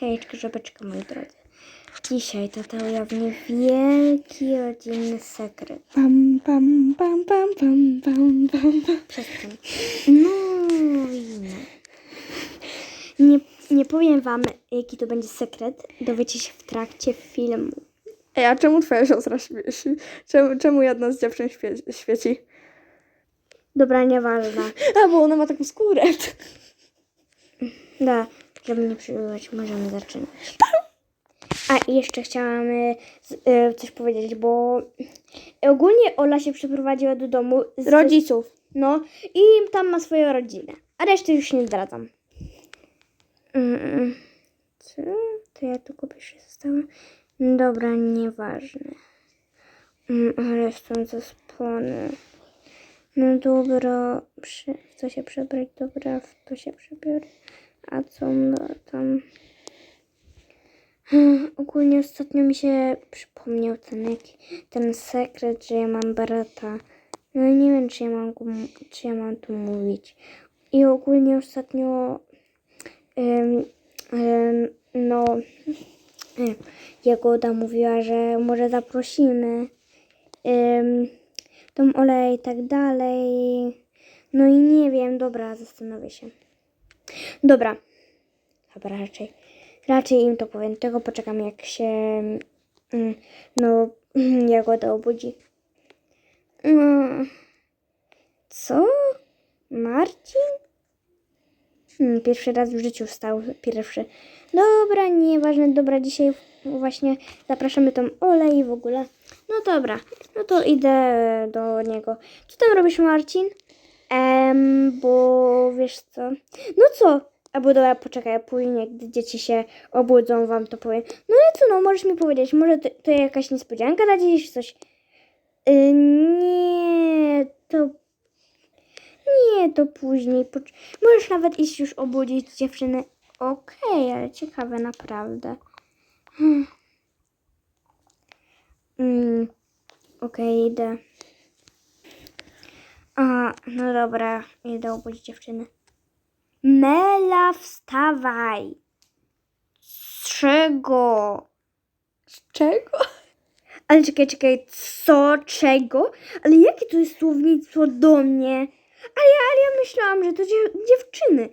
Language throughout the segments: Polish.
Hejczka, żabeczka, moi drodzy. Dzisiaj tata ujawni wielki rodzinny sekret. Pam, pam, pam, pam, pam, pam, pam, pam. Przestań. No i no. Nie, nie powiem wam, jaki to będzie sekret. Dowiecie się w trakcie filmu. Ej, a czemu twoja siostra świeci? Czemu, czemu jedna z dziewczyn świe- świeci? Dobra, nieważne. A, bo ona ma taką skórę. Da, żeby nie przerywać, możemy zaczynać. A i jeszcze chciałam z- e, coś powiedzieć, bo ogólnie Ola się przeprowadziła do domu z Rodziców. No i tam ma swoją rodzinę. A reszty już nie zdradzam. Mm, Co? To ja tylko pierwszy zostałam. Dobra, nieważne. Mm, Ale zaspany. No dobra, w co się przebrać? Dobra, w to się przebiorę. A co no, tam? Hmm, Ogólnie ostatnio mi się przypomniał ten, ten sekret, że ja mam brata. No i nie wiem, czy ja mam, czy ja mam tu mówić. I ogólnie ostatnio em, em, no em, Jagoda mówiła, że może zaprosimy um, tą Olę i tak dalej. No i nie wiem, dobra, zastanowię się. Dobra, chyba raczej. Raczej im to powiem, tylko poczekam jak się mm, no Jagoda obudzi. Mm. Co? Marcin? Hmm, pierwszy raz w życiu wstał. Pierwszy. Dobra, nieważne. Dobra, dzisiaj właśnie zapraszamy tą Olę i w ogóle. No dobra, no to idę do niego. Co tam robisz, Marcin? Em, bo wiesz co? No co? Albo dobra, poczekaj, później, gdy dzieci się obudzą, wam to powiem. No ale co, no możesz mi powiedzieć, może to, to jakaś niespodzianka na dziś, coś? Y, nie, to nie, to później. Możesz nawet iść już obudzić dziewczynę. Okej, ale ciekawe naprawdę. Hmm. Mm, Okej, idę. A, no dobra, idę obudzić dziewczynę. Mela, wstawaj! Z czego? Czego? Ale czekaj, czekaj, co, czego? Ale jakie to jest słownictwo do mnie? Ale ja, ale ja myślałam, że to dziew- dziewczyny.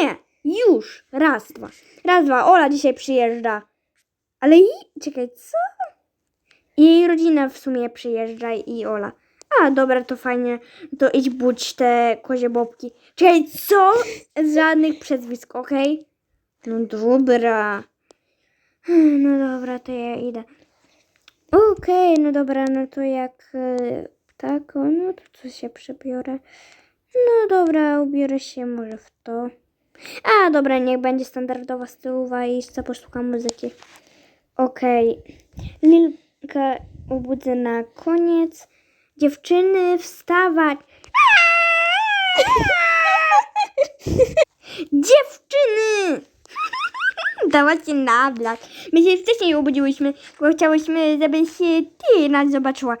Nie, już, raz, dwa. Raz, dwa, Ola dzisiaj przyjeżdża. Ale i, czekaj, co? Jej rodzina w sumie przyjeżdża i Ola. A, dobra, to fajnie, to idź budź te kozie bobki. Czekaj, co? Żadnych przezwisk, okej? No dobra. Hmm, No dobra, to ja idę. Okej, no dobra, no to jak e, tak, no to co się przebiorę? No dobra, ubiorę się może w to. A, dobra, niech będzie standardowa stylowa i co posłucham muzyki. Okej. Lilkę obudzę na koniec. Dziewczyny, wstawać. Dziewczyny! Dałacie na blat. My się wcześniej obudziłyśmy, bo chciałyśmy, żebyś e, ty nas zobaczyła.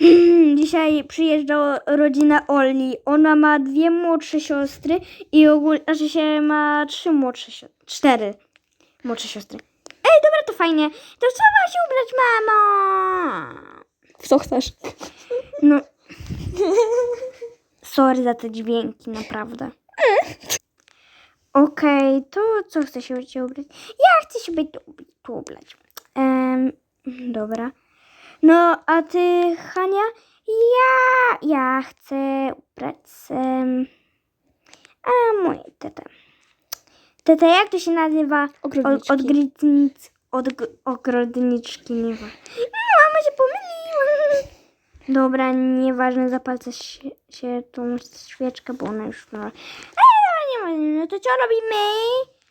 Dzisiaj przyjeżdża rodzina Oli. Ona ma dwie młodsze siostry i ogólnie, znaczy się ma trzy młodsze siostry. Cztery młodsze siostry. Ej, dobra, to fajnie. To ma się ubrać, mamo? W co chcesz? No. Sorry za te dźwięki, naprawdę. Okej, to co chce się ubrać? Ja chcę się być tu, ubrać. Em, dobra. No, a ty, Hania? Ja, ja chcę ubrać em, a moje teta. Teta, jak to się nazywa? Ogrodniczki. Od, odgrytnic, od, ogrodniczki, nie wiem. Mama się pomyliła. Dobra, nieważne, zapalę się, się tą świeczkę, bo ona już. Ej, ma, no to co robimy?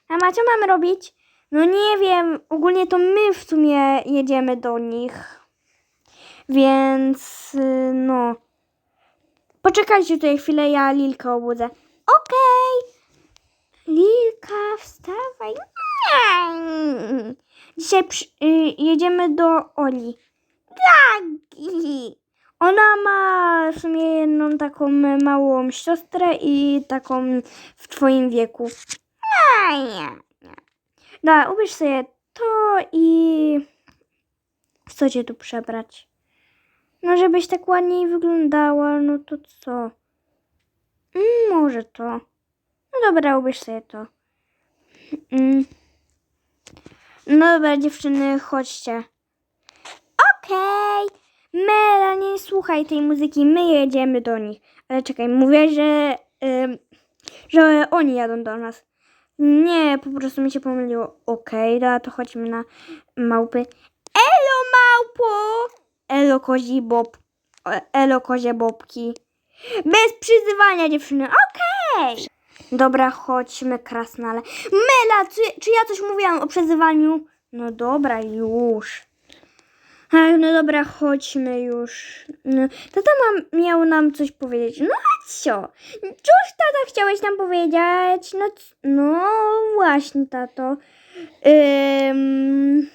Mama, co mamy robić? No nie wiem, ogólnie to my w sumie jedziemy do nich. Więc, y, no. Poczekajcie tutaj chwilę, ja Lilkę obudzę. Okej. Lilka, wstawaj. Dzisiaj przy, y, jedziemy do Oli. Gagi. Ona ma w sumie jedną taką małą siostrę i taką w twoim wieku. Nie, nie, nie. Dobra, ubierz sobie to i co cię tu przebrać? No, żebyś tak ładniej wyglądała, no to co? Mm, może to. No dobra, ubierz sobie to. Mm. No dobra, dziewczyny, chodźcie. Okej. Mela, nie słuchaj tej muzyki, my jedziemy do nich. Ale czekaj, mówię, że, ym, że oni jadą do nas. Nie, po prostu mi się pomyliło. Okej, dobra, to chodźmy na małpy. Elo, małpo! Elo, kozi bob. e, Elo, kozie bobki. Bez przyzywania, dziewczyny. Okej. Dobra, chodźmy, krasnale. Mela, czy, czy ja coś mówiłam o przezywaniu? No dobra, już. Ach, no dobra, chodźmy już. No, tata mam, miał nam coś powiedzieć. No a co? Cóż tata chciałeś nam powiedzieć? No, no właśnie, tato. Ym,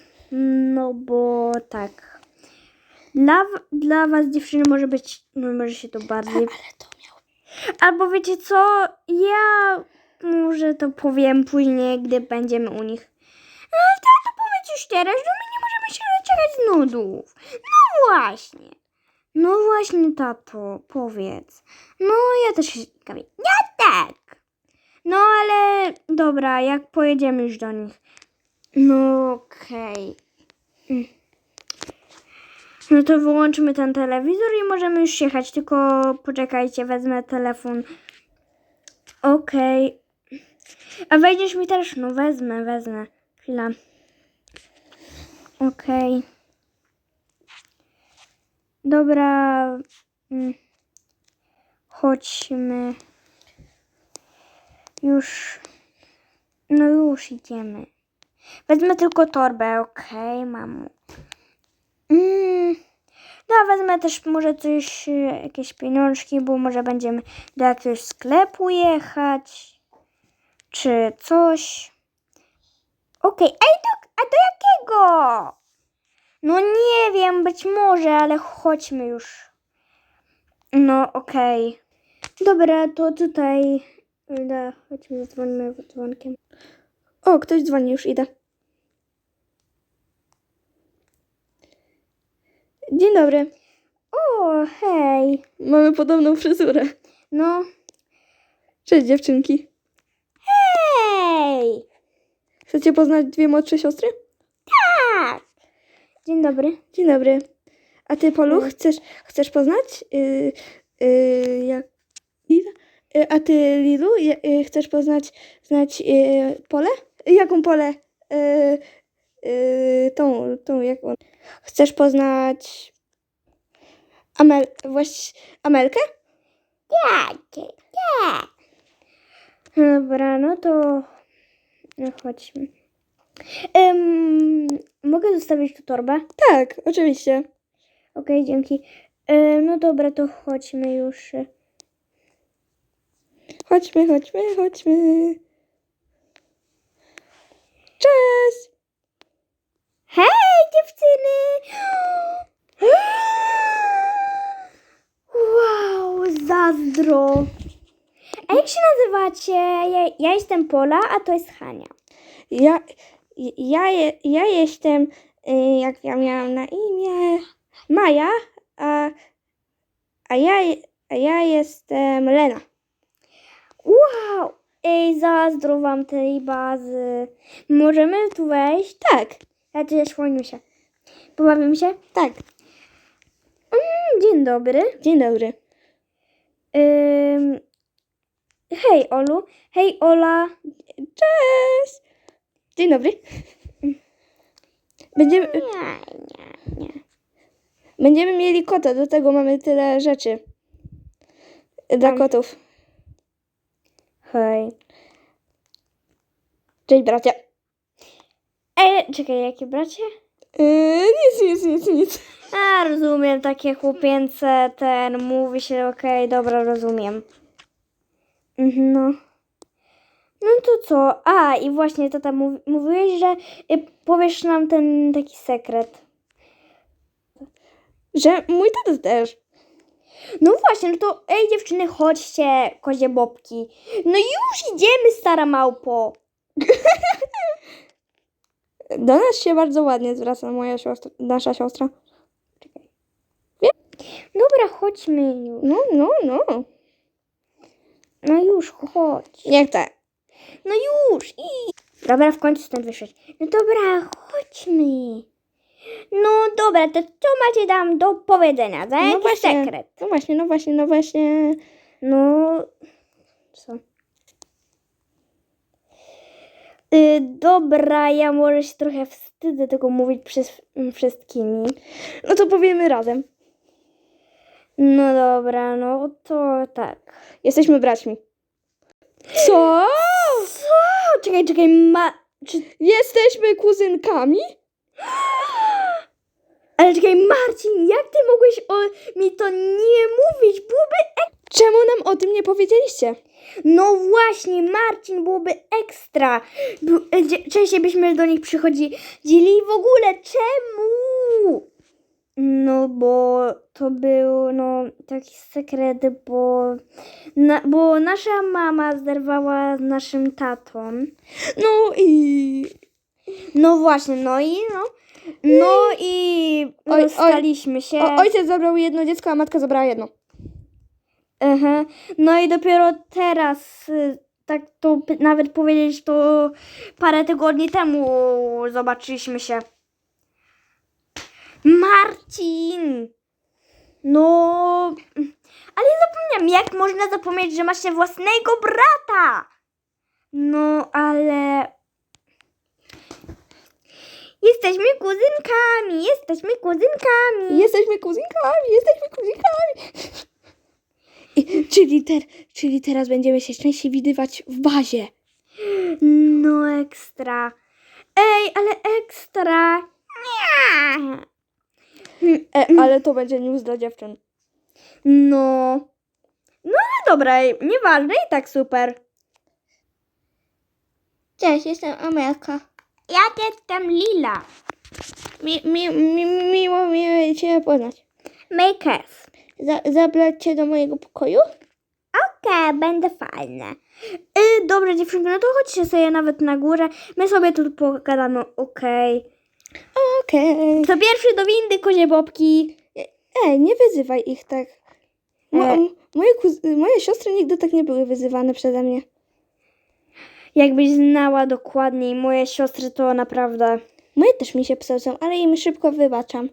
no bo tak. Dla, dla was dziewczyny może być, no może się to bardziej... Ale to miał... Albo wiecie co? Ja może to powiem później, gdy będziemy u nich. No tato, powiedz już teraz, że my nie możemy się doczekać z nudów. No właśnie. No właśnie, tato, powiedz. No, ja też się ciekawię. Ja tak. No, ale dobra, jak pojedziemy już do nich. No, okej. Mm. No to wyłączmy ten telewizor i możemy już jechać, tylko poczekajcie, wezmę telefon. Okej. A wejdziesz mi też? No wezmę, wezmę. Chwila. Okej. Dobra. Mm. Chodźmy. Już. No już idziemy. Wezmę tylko torbę, okej, mamo. Mm. No, wezmę też może coś, jakieś pieniążki, bo może będziemy do jakiegoś sklepu jechać, czy coś. Okej, a, do, a do No nie wiem, być może, ale chodźmy już. No, okej. Dobra, to tutaj. Da, chodźmy, zadzwonimy dzwonkiem. O, ktoś dzwoni, już idę. Dzień dobry. O, hej. Mamy podobną fryzurę. No, Cześć dziewczynki. hej. Chcecie poznać dwie młodsze siostry? Dzień dobry. Dzień dobry. A ty, Polu, Mm. chcesz, chcesz poznać? Yy, yy, jak... Yy, a ty, Lilu, yy, chcesz poznać znać yy, Pole? Jaką Pole? Yy, yy, tą, tą, jaką? Chcesz poznać Amel, właś, Amelkę? Tak, tak. Dobra, no to no chodźmy. Em, mogę zostawić tu torbę? Tak, oczywiście. Okej, dzięki. E, no dobra, to chodźmy już. Chodźmy, chodźmy, chodźmy. Cześć! Hej, dziewczyny! Wow, zazdro. A jak się nazywacie? Ja, ja jestem Pola, a to jest Hania. Ja, ja, je- ja jestem, y, jak ja miałam na imię, Maja, a, a, ja, a ja jestem Lena. Wow! Ej, zazdro wam tej bazy. Możemy tu wejść? Tak, Ja tu jest się. Pobawimy się? tak. Mm, Dzień dobry. Dzień dobry. Ym, hej, Olu. Hej, Ola. Cześć! Dzień dobry. Będziemy, Nie, nie, nie. będziemy mieli kota, do tego mamy tyle rzeczy. Dla Tam. kotów. Hej. Cześć bracia. Ej, czekaj, jakie bracie? Yy, nic, nic, nic, nic. A, rozumiem, takie chłopięce, ten, mówi się, okej, dobra, rozumiem. Mhm, No. No to co? A, i właśnie tata mówi, mówiłeś, że y, powiesz nam ten taki sekret. Że mój tata też. No właśnie, no to ej dziewczyny, chodźcie, kozie bobki. No już idziemy, stara małpo. Do nas się bardzo ładnie zwraca moja siostra, nasza siostra. Dobra, chodźmy już. No, no, no. No już, chodź. Nie chcę. No już, i. Dobra, w końcu stąd wyszedł. No dobra, chodźmy. No dobra, to co macie tam do powiedzenia? Za No jakiś właśnie. sekret? No właśnie, no właśnie, no właśnie. No. Co? Y, dobra, ja może się trochę wstydzę tego mówić przez m, wszystkimi. No to powiemy razem. No dobra, no to tak. Jesteśmy braćmi. Co? Co? Czekaj, czekaj, ma... Czy... Jesteśmy kuzynkami? Ale czekaj, Marcin, jak ty mogłeś o mi to nie mówić? Byłoby... Czemu nam o tym nie powiedzieliście? No właśnie, Marcin, byłoby ekstra. Był, e, częściej byśmy do nich przychodzili i w ogóle czemu? No bo to był no taki sekret, bo, na, bo nasza mama zerwała z naszym tatą. No i... No właśnie, no i no. No i Oj, oj. staliśmy się. O, ojciec zabrał jedno dziecko, a matka zabrała jedno. Aha. No i dopiero teraz, y, tak to p- nawet powiedzieć, to parę tygodni temu zobaczyliśmy się. Marcin! No, ale zapomniałam, jak można zapomnieć, że masz się własnego brata? No, ale... Jesteśmy kuzynkami, jesteśmy kuzynkami. Jesteśmy kuzynkami, jesteśmy kuzynkami. I, czyli, ter, czyli teraz będziemy się częściej widywać w bazie. No ekstra. Ej, ale ekstra. Nie. E, ale to będzie news dla dziewczyn. No. No ale dobra, nieważne i tak super. Cześć, jestem Amelka. Ja jestem Lila. Mi, mi, mi, miło mi Cię poznać. Makers. Za, zabrać Cię do mojego pokoju? Okej, będzie fajne. Y, dobra dziewczynki, no to chodźcie sobie nawet na górę. My sobie tu pogadamy, okej. Okej. To pierwszy do windy, kozie bobki. Ej, nie wyzywaj ich tak. Mo, E. moje, kuz- moje siostry nigdy tak nie były wyzywane przeze mnie. Jakbyś znała dokładniej moje siostry, to naprawdę... Moje też mi się psują, ale im szybko wybaczam.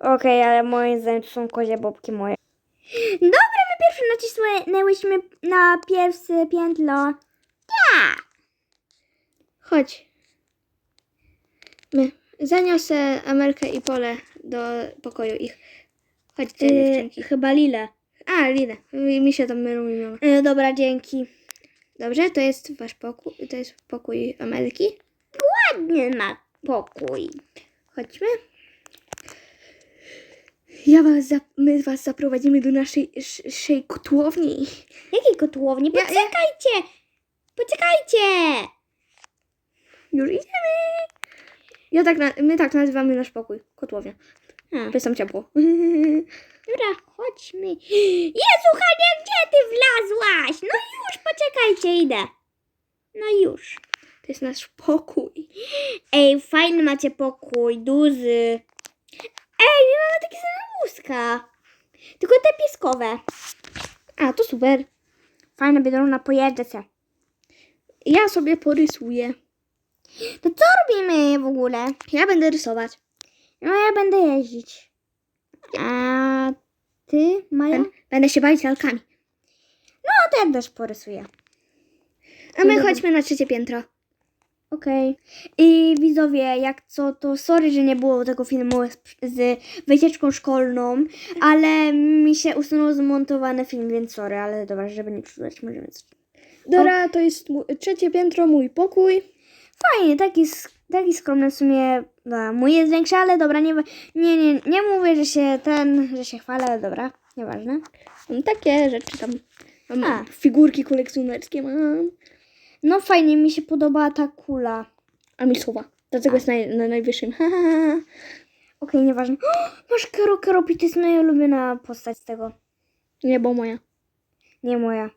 Okej, ale moim zdaniem to są kozie bobki moje. Dobra, my pierwsze nacisnęłyśmy na pierwsze piętro. Chodź. My. Zaniosę Amelkę i Pole do pokoju ich. Chodźcie, Yy, dziewczynki. chyba Lilę. A, Linę. Mi się tam mylą imiona. Yy, dobra, dzięki. Dobrze, to jest wasz pokój. To jest pokój Amelki. Ładnie ma pokój. Chodźmy. Ja was zap- my was zaprowadzimy do naszej sz- naszej kotłowni. Jakiej kotłowni? Ja- ja- Poczekajcie! Poczekajcie! Już idziemy. Ja tak na- my tak nazywamy nasz pokój. Kotłownia. A, To jest tam ciepło. dobra, chodźmy. Jezu, Hania, gdzie ty wlazłaś? No już, poczekajcie, idę. No już. To jest nasz pokój. Ej, fajny macie pokój, duży. Ej, my mamy takie same łóżka. Tylko te pieskowe. A, to super. Fajna biedrona, pojeżdżę się. Ja sobie porysuję. To co robimy w ogóle? Ja będę rysować. No ja będę jeździć. A ty, Maja? Będę się bawić lalkami. No to ja też porysuję. A my Dobra. chodźmy na trzecie piętro. Okej. I widzowie, jak co, to sorry, że nie było tego filmu z, z wycieczką szkolną, ale mi się usunął zmontowany film, więc sorry, ale dobra, żeby nie przydać, możemy... Dora, to jest trzecie piętro, mój pokój. Fajnie, taki, taki skromny w sumie, da, mój jest większy, ale dobra, nie, nie, nie, nie mówię, że się ten, że się chwalę, ale dobra, nieważne. Mam takie rzeczy tam. Mam A. figurki kolekcjonerskie mam. No fajnie, mi się podoba ta kula. A mi słowa. Dlatego jest naj, na najwyższym. Okej, nieważne. O, masz Kero Kero to jest moja ulubiona postać z tego. Nie, bo moja. Nie moja.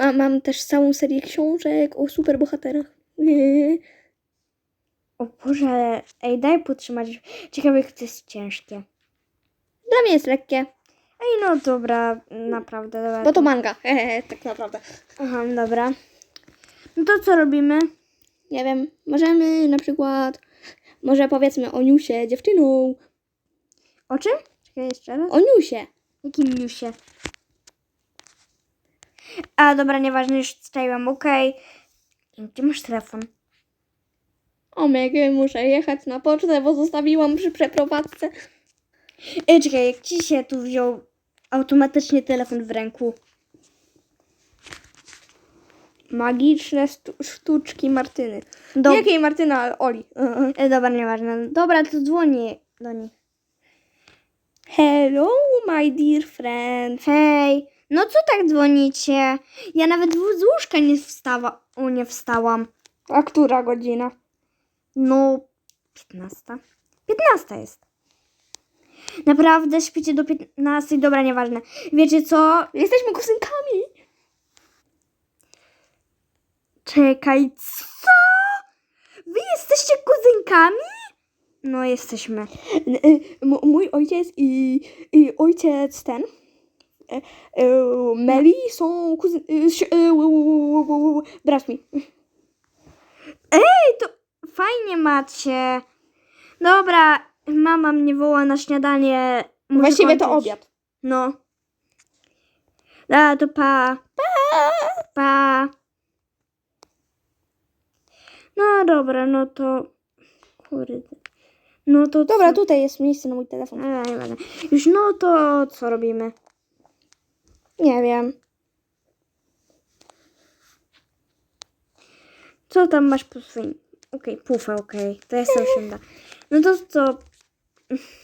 Ma, mam też całą serię książek o superbohaterach. O Boże, ale ej, daj potrzymać. Ciekawe, jak to jest ciężkie. Dla mnie jest lekkie, Ej, no dobra, naprawdę. Dobra. bo to manga. Hehehe, tak naprawdę. Aha, dobra. No to co robimy? Nie wiem, możemy na przykład, może powiedzmy o Niusie dziewczyną. O czym? Czekaj jeszcze raz. O Niusie. Jakim newsie? A, dobra, nieważne, już czytałem, okej. Gdzie masz telefon? O Megan, muszę jechać na pocztę, bo zostawiłam przy przeprowadzce. Ej, czekaj, jak ci się tu wziął automatycznie telefon w ręku? Magiczne stu- sztuczki Martyny. Do... Jakiej Martyna? Oli. Mhm. E, dobra, nieważne. Dobra, to dzwonię do niej. Hello, my dear friend. Hej, no co tak dzwonicie? Ja nawet z łóżka nie wstawa... O, nie wstałam. A która godzina? No, 15. 15 jest. Naprawdę śpicie do 15? Dobra, nieważne. Wiecie co? Jesteśmy kuzynkami. Czekaj, co? Wy jesteście kuzynkami? No, jesteśmy. Y, m- Mój ojciec i, i ojciec ten. E, e, Meli są kuzyn... u- braćmi. Ej, to fajnie macie. Dobra, mama mnie woła na śniadanie. Muszę Właściwie to kończyć. obiad. No. Dobra, to pa. Pa. Pa. No dobra, no to... Kurde. No to Dobra, tutaj jest miejsce na mój telefon. Nieważne. Już no to co robimy? Nie wiem. Co tam masz po swoim... Okej, pufę, okej. To jest osiąda. No to co?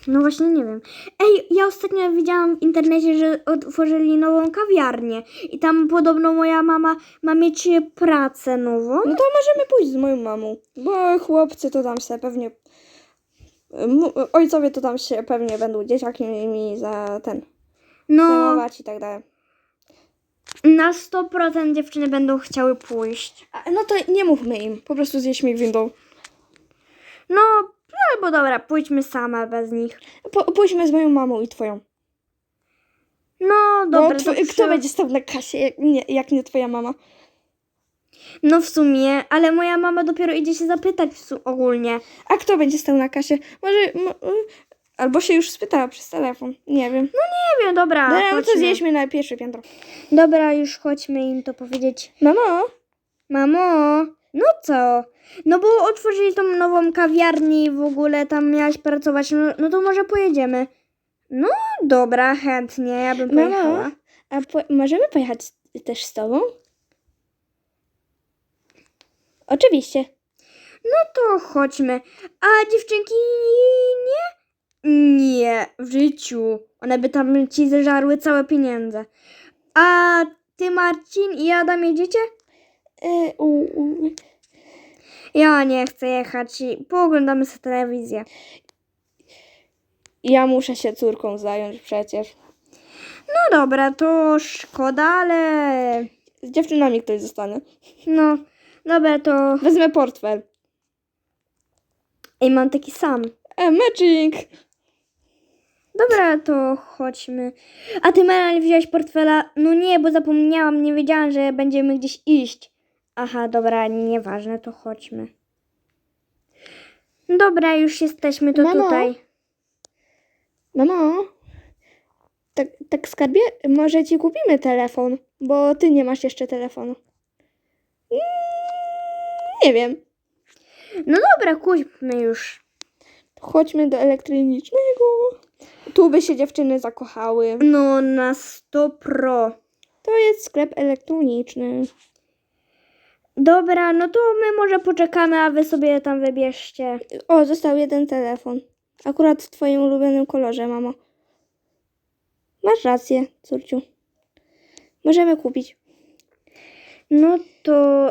No właśnie nie wiem. Ej, ja ostatnio widziałam w internecie, że otworzyli nową kawiarnię. I tam podobno moja mama ma mieć pracę nową. No to możemy pójść z moją mamą. Bo chłopcy to tam się pewnie... Ojcowie to tam się pewnie będą dzieciakami za ten... No, Zajmować i tak dalej. Na 100% dziewczyny będą chciały pójść. A, No to nie mówmy im. Po prostu zjeśmy ich windą. No, albo dobra, pójdźmy same bez nich. Po, pójdźmy z moją mamą i twoją. No, dobra. tw- to kto przy- będzie stał na kasie, jak nie, jak nie twoja mama? No w sumie, ale moja mama dopiero idzie się zapytać w su- ogólnie. A kto będzie stał na kasie? Może... mo- albo się już spytała przez telefon. Nie wiem. Nie wiem, dobra, Dobra, no to chodźmy. zjedźmy na pierwsze piętro. Dobra, już chodźmy im to powiedzieć. Mamo? Mamo, no co? No bo otworzyli tą nową kawiarnię i w ogóle tam miałaś pracować, no, no to może pojedziemy. No dobra, chętnie, ja bym Mamo? pojechała. A po, możemy pojechać też z tobą? Oczywiście. No to chodźmy. A dziewczynki nie? Nie, w życiu. One by tam ci zeżarły całe pieniądze. A ty Marcin i Adam jedziecie? E, u, u. Ja nie chcę jechać i pooglądamy sobie telewizję. Ja muszę się córką zająć przecież. No dobra, to szkoda, ale... Z dziewczynami ktoś zostanie. No, dobra, to... Wezmę portfel. Ej, mam taki sam. E, matching! Dobra, to chodźmy. A ty, Melanie, wziąłeś portfela? No nie, bo zapomniałam, nie wiedziałam, że będziemy gdzieś iść. Aha, dobra, nieważne, to chodźmy. Dobra, już jesteśmy, to Mamo? tutaj. Mamo? Tak, tak skarbie, może ci kupimy telefon, bo ty nie masz jeszcze telefonu. Mm, Nie wiem. No dobra, kupmy już. Chodźmy do elektronicznego. Tu by się dziewczyny zakochały. No, na 100 pro. To jest sklep elektroniczny. Dobra, no to my może poczekamy, a wy sobie tam wybierzcie. O, został jeden telefon. Akurat w twoim ulubionym kolorze, mamo. Masz rację, córciu. Możemy kupić. No to...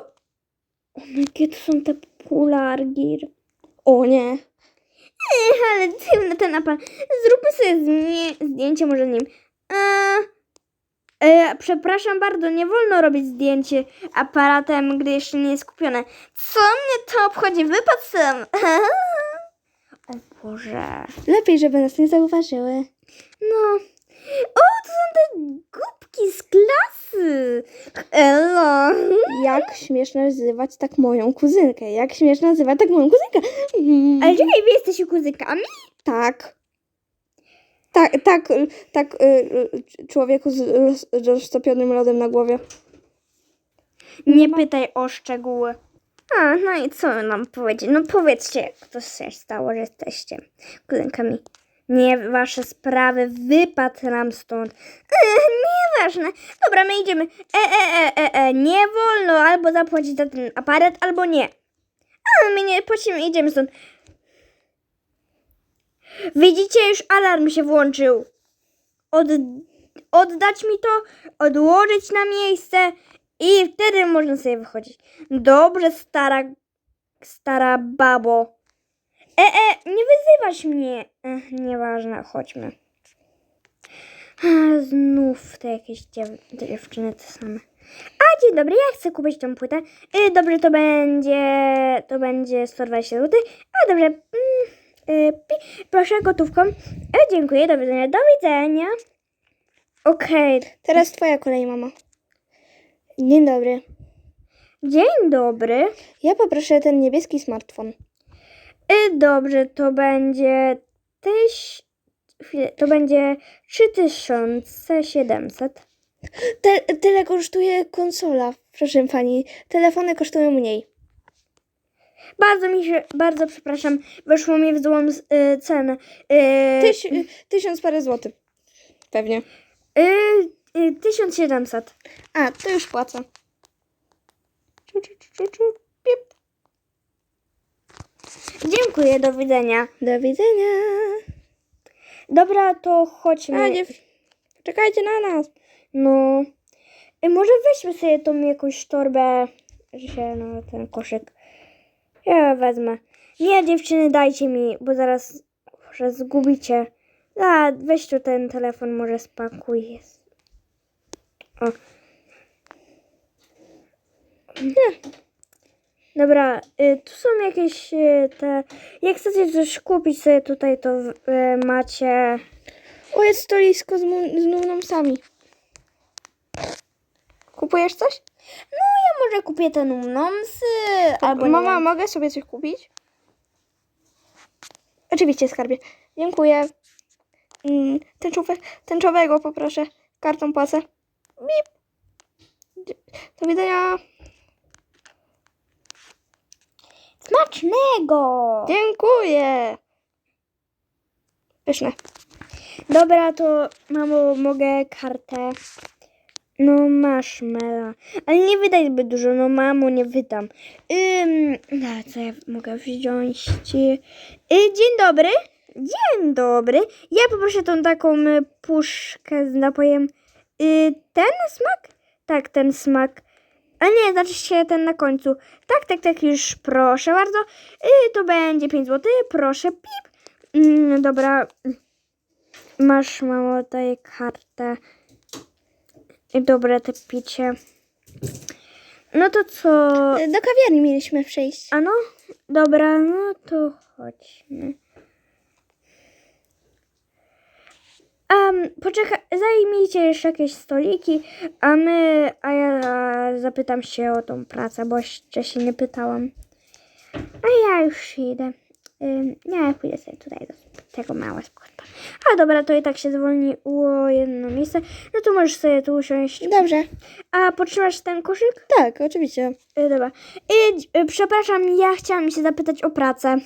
O, jakie to są te populargi. O nie. Ech, ale dziwny ten aparat. Zróbmy sobie zdję- zdjęcie może nim. Eee, E, przepraszam bardzo, nie wolno robić zdjęcie aparatem, gdy jeszcze nie jest kupione. Co mnie to obchodzi? Wypad sam. o Boże. Lepiej, żeby nas nie zauważyły. No. O, to są te z klasy. Elo. Jak śmiesz nazywać tak moją kuzynkę? Jak śmiesz nazywać tak moją kuzynkę? Mm, Ale czekaj, wy jesteście kuzykami? Tak. Tak, tak, tak, y, y, człowieku z roz- roztopionym lodem na głowie. Nie pytaj o szczegóły. A, no i co nam powiedzieć? No powiedzcie, jak to się stało, że jesteście kuzynkami. Nie wasze sprawy, wypadł nam stąd. E, nieważne. Dobra, my idziemy. E, e, e, e, e, nie wolno albo zapłacić za ten aparat, albo nie. A, my nie płacimy, idziemy stąd. Widzicie, już alarm się włączył. Od, oddać mi to, odłożyć na miejsce i wtedy można sobie wychodzić. Dobrze, stara, stara babo. E, e, nie wyzywasz mnie. Ech, nieważne, chodźmy. A, znów te jakieś dziew- dziewczyny te same. A, dzień dobry, ja chcę kupić tą płytę. Y, dobrze, to będzie, to będzie 120 zł. A, dobrze, mm, y, pi, proszę gotówką. E, dziękuję, do widzenia, do widzenia. Okej, Teraz twoja kolej, mama. Dzień dobry. dzień dobry. Ja poproszę ten niebieski smartfon. Y, dobrze, to będzie tyś, to będzie 3700. Te, tyle kosztuje konsola, proszę pani. Telefony kosztują mniej. Bardzo mi się, bardzo przepraszam, weszło mi w złą y, cenę. Y, Tyś, y, tysiąc parę złotych. Pewnie. y, y, 1700. A, to już płacę. Czu, czu, czu, czu. Dziękuję, do widzenia. Do widzenia. Dobra, to chodźmy. A, dziew... Czekajcie na nas. No. Y, może weźmy sobie tą jakąś torbę, że się na ten koszyk. Ja wezmę. Nie, dziewczyny, dajcie mi, bo zaraz może zgubicie. A, weź tu ten telefon, może spakuj. O. Nie. Dobra, y, tu są jakieś y, te... Jak chcecie coś kupić sobie tutaj, to y, macie... O, jest stolisko z, z. Kupujesz coś? No, ja może kupię ten umnomsy, albo Mama, nie. mogę sobie coś kupić? Oczywiście, skarbie. Dziękuję. Mm, tęczowe, tęczowego poproszę. Kartą płacę. Bip. Do widzenia. Smacznego! Dziękuję. Pyszne. Dobra, to mamo, mogę kartę. No masz, Mela. Ale nie wydaj zbyt dużo, no mamo, nie wydam. Ym, no, co ja mogę wziąć? Y, dzień dobry. Dzień dobry. Ja poproszę tą taką y, puszkę z napojem. Y, ten smak? Tak, ten smak. A nie, znaczy się ten na końcu. Tak, tak, tak, już proszę bardzo. Y, to będzie 5 zł. Proszę, pip. Mm, dobra. Masz, mamo, daję kartę. I Dobre te picie. No to co? Do kawiarni mieliśmy przyjść. A no? Dobra, no to chodźmy. Um, poczekaj, zajmijcie jeszcze jakieś stoliki, a my, a ja zapytam się o tą pracę, bo jeszcze się nie pytałam. A ja już idę. Ym, ja pójdę sobie tutaj do tego małego sklepa. A dobra, to i tak się zwolniło jedno miejsce. No to możesz sobie tu usiąść. Dobrze. A potrzymasz ten koszyk? Tak, oczywiście. Y, dobra. Y, y, przepraszam, ja chciałam się zapytać o pracę.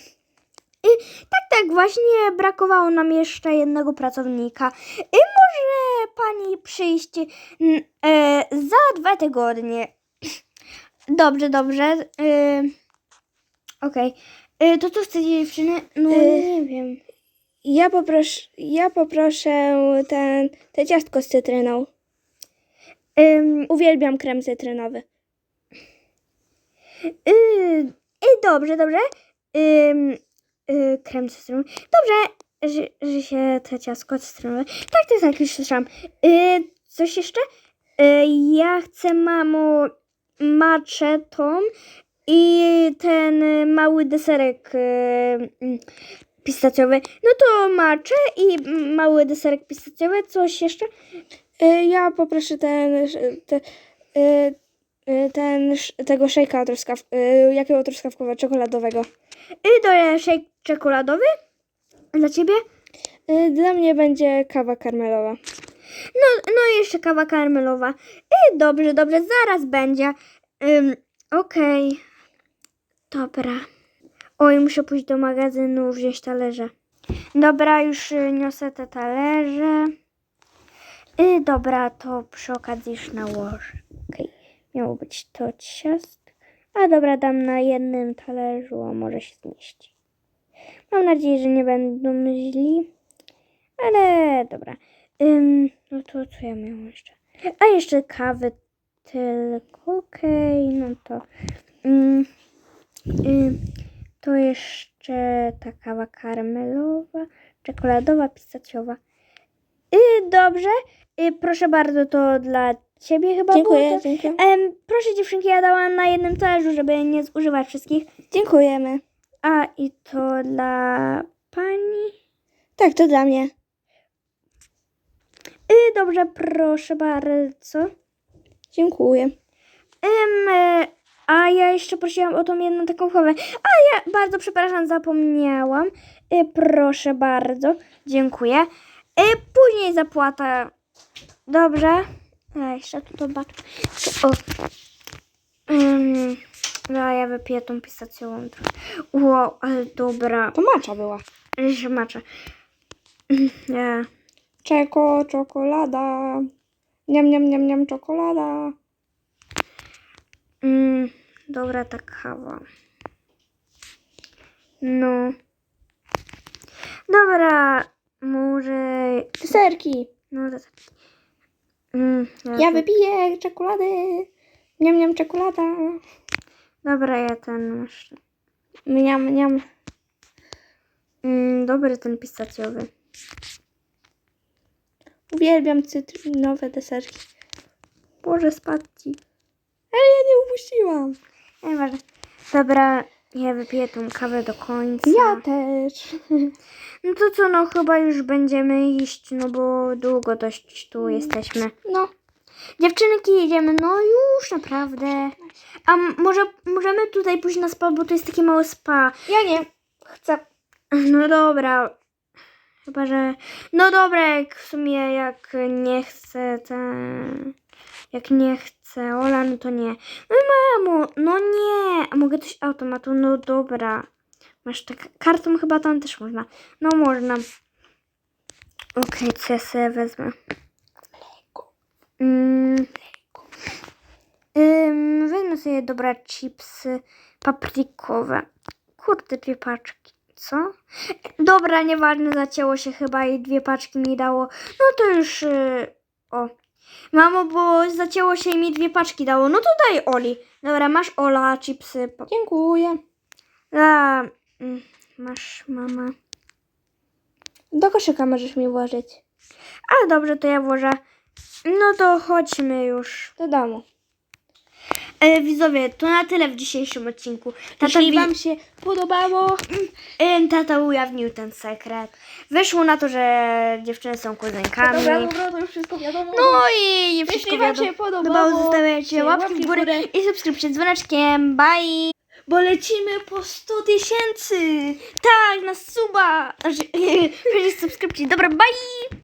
Y, tak, tak, właśnie brakowało nam jeszcze jednego pracownika. Y, może pani przyjść e, za dwa tygodnie. Dobrze, dobrze. Y, Okej. Y, To co chcecie dziewczyny? No Y, nie wiem. Ja poproszę, ja poproszę ten, te ciastko z cytryną. Ym, Uwielbiam krem cytrynowy. y, y, dobrze, dobrze. Ym, y, krem cytrynowy. Dobrze, że, że się te ciastko cytrynowe. Tak, tak, tak, już słyszałam. Y, coś jeszcze? E, ja chcę, mamo, maczetą i ten mały deserek mm, pistacjowy. No to maczę i mały deserek pistacjowy. Coś jeszcze? Y, Ja poproszę ten, y, y, ten, sz- tego szejka truskaw, y, jakiego truskawkowego, czekoladowego. I shake czekoladowy dla ciebie. Y, Dla mnie będzie kawa karmelowa. No, no i jeszcze kawa karmelowa. I dobrze, dobrze, zaraz będzie. Ym, Okej. Dobra. Oj, muszę pójść do magazynu, wziąć talerze. Dobra, już y, niosę te talerze. I dobra, to przy okazji już nałożę. Okej. Miało być to ciast. A dobra, dam na jednym talerzu, a może się zmieści. Mam nadzieję, że nie będą źli. Ale dobra. Ym, no to co ja miałam jeszcze? A jeszcze kawy tylko, okej, no to ym, ym, to jeszcze ta kawa karmelowa, czekoladowa, pistacjowa. Y, dobrze, y, proszę bardzo, to dla ciebie chyba Dziękuję, było dziękuję. Em, proszę dziewczynki, ja dałam na jednym talerzu, żeby nie zużywać wszystkich. Dziękujemy. A i to dla pani. Tak, to dla mnie. Y, dobrze, proszę bardzo. Dziękuję. Ym, e, a ja jeszcze prosiłam o tą jedną taką chowę. A ja bardzo przepraszam, zapomniałam. Y, proszę bardzo, dziękuję. Y, później zapłata. Dobrze. A jeszcze tu zobaczę. O. Ym, no, ja wypiję tą pistacjową trochę. Wow, ale dobra. To macza była. Maczę. Mm, Nie. Czeko, czekolada. Niam, niam, niam, niam, czekolada. Mm, dobra ta kawa. No. Dobra, może. Serki. No to tak. Mm, Ja wypiję czekolady. Niam, niam, czekolada. Dobra, ja ten masz. Niam, niam. Mm, dobry ten pistacjowy. Uwielbiam cytrynowe deserki. Boże, spadł ci. Ale ja nie upuściłam. Nieważne. Dobra, ja wypiję tą kawę do końca. Ja też. No to co, no chyba już będziemy iść, no bo długo dość tu jesteśmy. No. Dziewczynki, jedziemy. No już, naprawdę. A może możemy tutaj pójść na spa, bo to jest takie małe spa. Ja nie. Chcę. No dobra. Chyba, że... No dobra, jak w sumie jak nie chce ten... Jak nie chce Ola, no to nie. No mamo, no nie. A mogę coś automatu? No dobra. Masz tak... Kartą chyba tam też można. No można. Okej, co ja sobie wezmę? Mm. Ym, wezmę sobie, dobra, chipsy paprikowe. Kurde, dwie paczki. Co? Dobra, nieważne, zacięło się chyba i dwie paczki mi dało. No to już... Yy, o. Mamo, bo zacięło się i mi dwie paczki dało. No to daj Oli. Dobra, masz Ola, chipsy. Dziękuję. A, mm, masz mama. Do koszyka możesz mi włożyć. A dobrze, to ja włożę. No to chodźmy już. Do domu. E, widzowie, to na tyle w dzisiejszym odcinku. Tata, Jeśli wi- wam się podobało, e, tata ujawnił ten sekret. Wyszło na to, że dziewczyny są kuzynkami. dobra, dobra, to już wszystko wiadomo. No i wszystko Jeśli wam się podobało, zostawiajcie łapki w górę i subskrypcję z dzwoneczkiem. Bye! Bo lecimy po 100 tysięcy. Tak, na suba! Znaczy, subskrypcji. Dobra, bye!